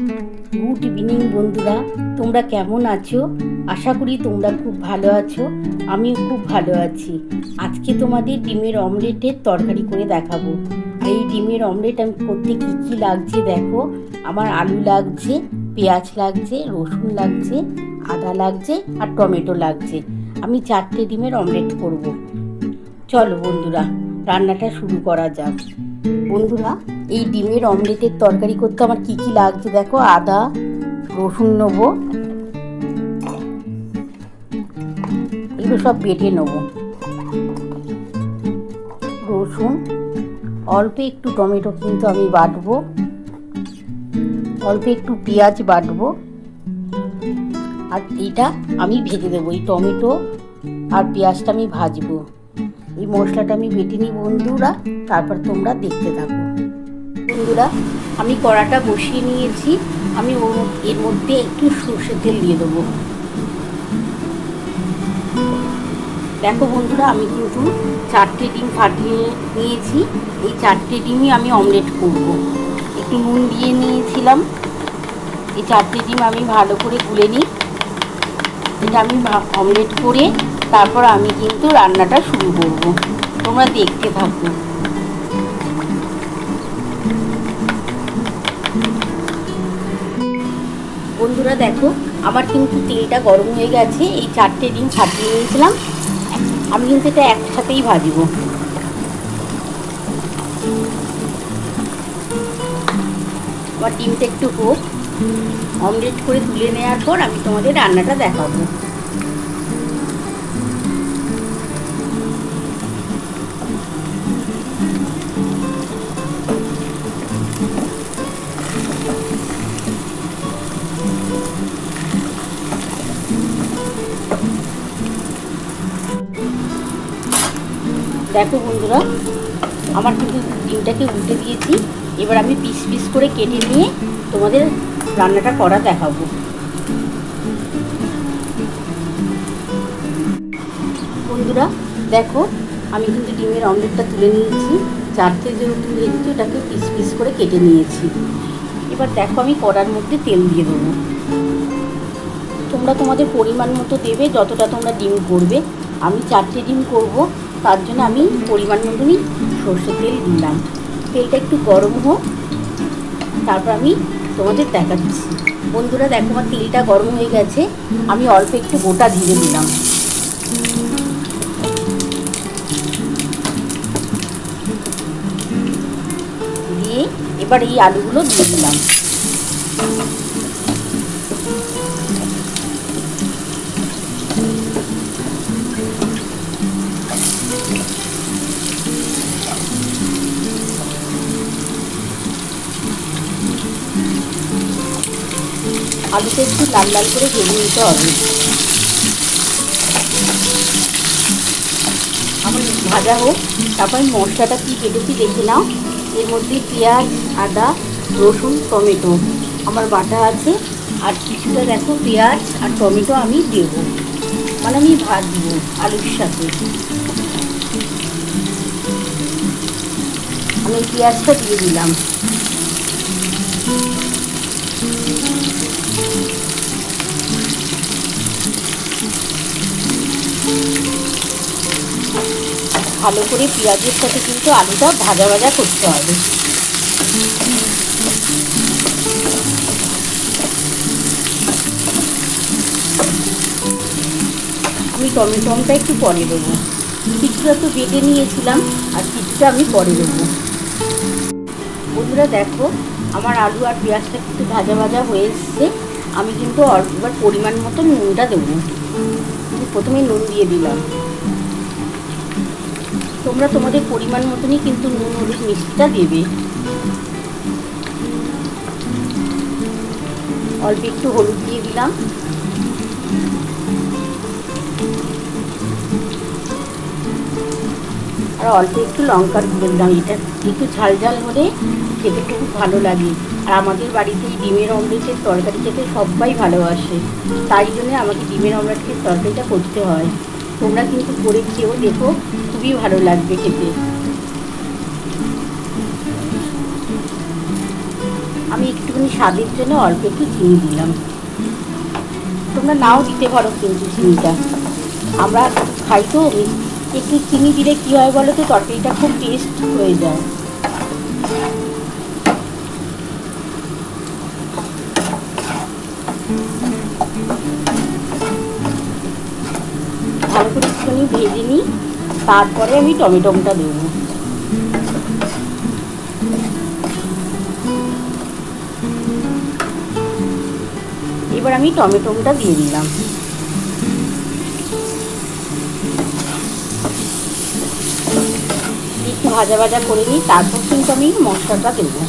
Good evening বন্ধুরা। তোমরা কেমন আছো? আশা করি তোমরা খুব ভালো আছো। আমিও খুব ভালো আছি। আজকে তোমাদের ডিমের অমলেটের তরকারি করে দেখাবো। এই ডিমের অমলেট আমি করতে কী কী লাগছে দেখো? আমার আলু লাগছে, পেঁয়াজ লাগছে, রসুন লাগছে, আদা লাগছে আর টমেটো লাগছে। আমি চারটে ডিমের অমলেট করব। চলো বন্ধুরা, রান্নাটা শুরু করা যাক। বন্ধুরা এই ডিমের অমলেটের তরকারি করতে আমার কি কি লাগছে দেখো? আদা, রসুন নেব। এগুলো সব বেটে নেব। রসুন, অল্প একটু টমেটো কিন্তু আমি বাটবো। অল্প একটু পেঁয়াজ বাটবো। আর এইটা আমি ভেজে দেবো, এই টমেটো আর পেঁয়াজটা আমি ভাজবো। এই মশলাটা আমি বেটে নিই বন্ধুরা, তারপর তোমরা দেখতে থাকো। বন্ধুরা, আমি কড়াটা বসিয়ে নিয়েছি। আমি ওর এর মধ্যে একটু সর্ষের তেল দিয়ে দেবো। দেখো বন্ধুরা, আমি কিন্তু চারটে ডিম ফাটিয়ে নিয়েছি। এই চারটে ডিমই আমি অমলেট করব। একটু নুন দিয়ে নিয়েছিলাম। এই চারটে ডিম আমি ভালো করে গুলে নিই। এটা আমি অমলেট করে তারপর আমি কিন্তু রান্নাটা শুরু করব। তোমরা দেখতে থাকো। বন্ধুরা দেখো, আমার কিন্তু তেলটা গরম হয়ে গেছে। এই চারটে ডিম ফাটিয়ে নিয়েছিলাম। আমি কিন্তু এটা একসাথেই ভাজব। আমার ডিমটা একটু হোক। অমলেট করে তুলে নেওয়ার পর আমি তোমাদের রান্নাটা দেখাবো। দেখো বন্ধুরা, আমার কিন্তু ডিমটাকে উল্টে দিয়েছি। এবার আমি পিস পিস করে কেটে নিয়ে তোমাদের রান্নাটা করা দেখাবো। বন্ধুরা, দেখো, আমি কিন্তু ডিমের অমলেটটা তুলে নিয়েছি। চারটে যে রুটি ভেজেছি ওটাকে পিস পিস করে কেটে নিয়েছি। এবার দেখো, আমি কড়ার মধ্যে তেল দিয়ে দেবো। তোমরা তোমাদের পরিমাণ মতো দেবে, যতটা তোমরা ডিম করবে। আমি চারটে ডিম করব। তার জন্য আমি পরিমাণ মতনই সর্ষের তেল দিলাম। তেলটা একটু গরম হোক, তারপর আমি তোমাদের দেখাচ্ছি। বন্ধুরা, দেখো আমার তেলটা গরম হয়ে গেছে, আমি অল্প একটু গোটা জিরে দিলাম। দিয়ে এবার এই আলুগুলো দিয়ে দিলাম। আলুটা একটু লাল লাল করে ভেজে নিতে হবে। আমার ভাজা হোক, তারপর মশলাটা কী কেটেছি দেখে নাও। এর মধ্যে পেঁয়াজ, আদা, রসুন, টমেটো। আমার বাটা আছে। আর কিছুটা দেখো পেঁয়াজ আর টমেটো আমি দেবো। মানে আমি ভাজবো আলুর সাথে। আমি পেঁয়াজটা দিয়ে দিলাম। ভালো করে পেঁয়াজের সাথে কিন্তু আলুটা ভাজা ভাজা করতে হবে। আমি টমেটোমটা একটু পরে দেবো। কিছুটা তো বেটে নিয়েছিলাম, আর কিছুটা আমি পরে দেবো। বন্ধুরা দেখো, আমার আলু আর পেঁয়াজটা কিন্তু ভাজা ভাজা হয়ে এসছে। আমি কিন্তু এবার পরিমাণ মতো নুনটা দেবো। প্রথমে নুন দিয়ে দিলাম। তোমরা তোমাদের পরিমাণ মতনই কিন্তু নুন, হলুদ মিষ্টিটা দেবে। অল্প একটু হলুদ দিয়ে দিলাম। আর অল্প একটু লঙ্কার গুঁড়ো দিলাম। এটা একটু ঝাল ঝাল হলে খেতে খুব ভালো লাগে। আর আমাদের বাড়িতে এই ডিমের অমলেটের তরকারি খেতে সবাই ভালোবাসে। তাই জন্য আমাকে ডিমের অমলেটের তরকারিটা করতে হয়। তোমরা কিন্তু করে খেয়েও দেখো খুবই ভালো লাগবে খেতে। আমি একটুখানি স্বাদের জন্য অল্প একটু চিনি দিলাম। তোমরা নাও দিতে পারো কিন্তু চিনিটা। আমরা খাই তো, একটু চিনি দিলে কী হয় বলো তো? তরকারিটা খুব টেস্ট হয়ে যায় ভালো করে একটুখানি ভেজে নিই তারপরে আমি টমেটোটা দেবো। এবার আমি টমেটোটা দিয়ে দিলাম। একটু ভাজা ভাজা করে নিই তারপর কিন্তু আমি মশলাটা দেবো।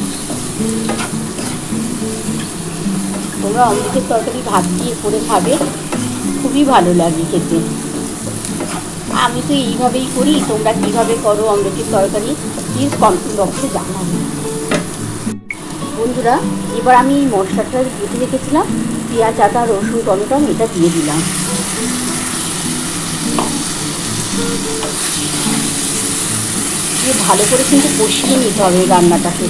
তোমরা অমৃতের তরকারি ভাত দিয়ে করে খাবে। খুবই ভালো লাগে খেতে। আমি তো এইভাবেই করি, তোমরা কীভাবে করো অমৃতের তরকারি প্লিজ কমেন্ট বক্সে জানাবে বন্ধুরা, এবার আমি এই মশলাটা বেটে রেখেছিলাম, পেঁয়াজ, আদা, রসুন, টমেটো এটা দিয়ে দিলাম। ভালো করে কিন্তু কষিয়ে নিতে হবে রান্নাটাকে।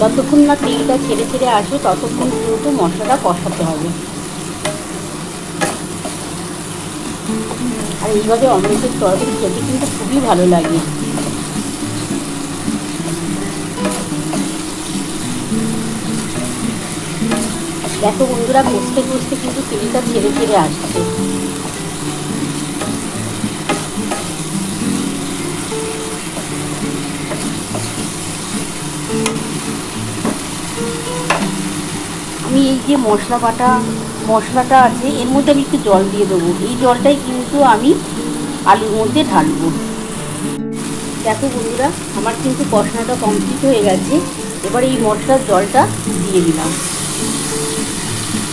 যতক্ষণ না তেলটা ছেড়ে ছেড়ে আসে, ততক্ষণ কিন্তু মশলাটা কষাতে হবে। আর এইভাবে অমৃতের তরকারি খেতে কিন্তু খুবই ভালো লাগে। দেখো বন্ধুরা, কষতে কষতে কিন্তু তেলটা ছেড়ে ছেড়ে আসছে আমি এই যে মশলা বাটা, মশলাটা আছে, এর মধ্যে আমি একটু জল দিয়ে দেবো। এই জলটাই কিন্তু আমি আলুর মধ্যে ঢালবো। দেখো বন্ধুরা, আমার কিন্তু কষানোটা কমপ্লিট হয়ে গেছে। এবার এই মশলার জলটা দিয়ে দিলাম।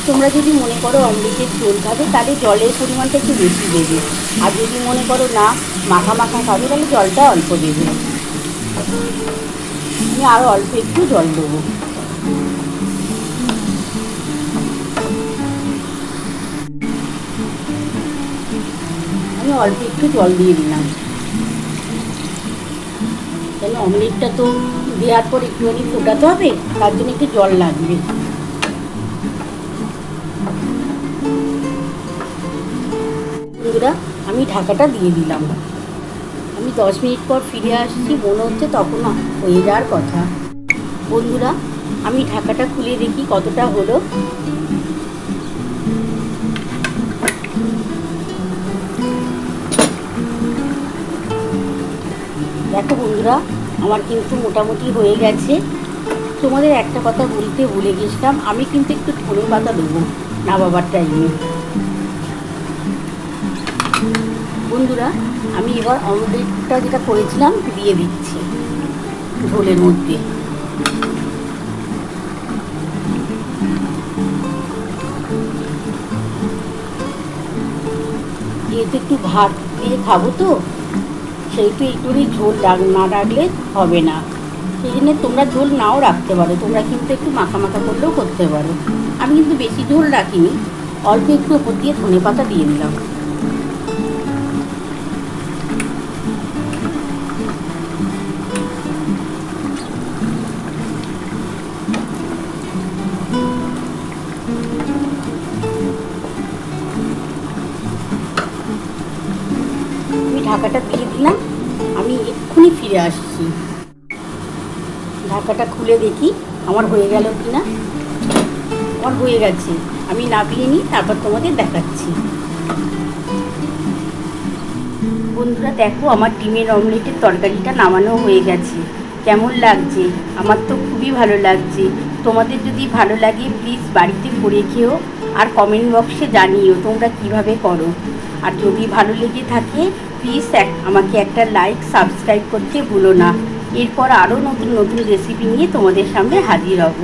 তোমরা যদি মনে করো অমৃতের ঝোল খাবে, তাহলে জলের পরিমাণটা একটু বেশি দেবে। আর যদি মনে করো না, মাখা মাখা খাবে, তাহলে জলটা অল্প দেবে। আমি আরও অল্প একটু জল দেবো। আমি অল্প একটু জল দিয়ে দিলাম কেন? অমলেটটা তো দেওয়ার পর একটুখানি ফোটাতে হবে, তার জন্য একটু জল লাগবে। বন্ধুরা, আমি ঢাকাটা দিয়ে দিলাম। আমি দশ মিনিট পর ফিরে আসছি, মনে হচ্ছে তখন হয়ে যাওয়ার কথা। বন্ধুরা, আমি ঢাকাটা খুলে দেখি কতটা হলো। দেখো বন্ধুরা, আমার কিন্তু মোটামুটি হয়ে গেছে। তোমাদের একটা কথা বলতে ভুলে গেছিলাম, আমি কিন্তু একটু ধনে পাতা দেবো। না বাবার টাইমে বন্ধুরা, আমি এবার অমলেটটা যেটা করেছিলাম, দিয়ে দিচ্ছি ঝোলের মধ্যে। যেহেতু একটু ভাত দিয়ে খাব তো সেহেতু একটুখানি ঝোল ডাক, না রাখলে হবে না। সেই জন্য তোমরা ঝোল নাও রাখতে পারো, তোমরা কিন্তু একটু মাখা মাখা করলেও করতে পারো। আমি কিন্তু বেশি ঝোল রাখিনি, অল্প একটু ওপর দিয়ে ধনে পাতা দিয়ে দিলাম। ফিরে আসছি। ঢাকাটা খুলে দেখি, আমার হয়ে গেল কি না? আমার হয়ে গেছে। আমি নামিয়ে নিই তারপর তোমাদের দেখাচ্ছি। বন্ধুরা, দেখো আমার ডিমের অমলেটের তরকারিটা নামানো হয়ে গেছে। কেমন লাগছে? আমার তো খুবই ভালো লাগছে। তোমাদের যদি ভালো লাগে প্লিজ বাড়িতে করে খেও আর কমেন্ট বক্সে জানিও তোমরা কীভাবে করো। আর যদি ভালো লেগে থাকে প্লিজ এক, আমাকে একটা লাইক সাবস্ক্রাইব করতে ভুলো না। এরপর আরও নতুন নতুন রেসিপি নিয়ে তোমাদের সামনে হাজির হব।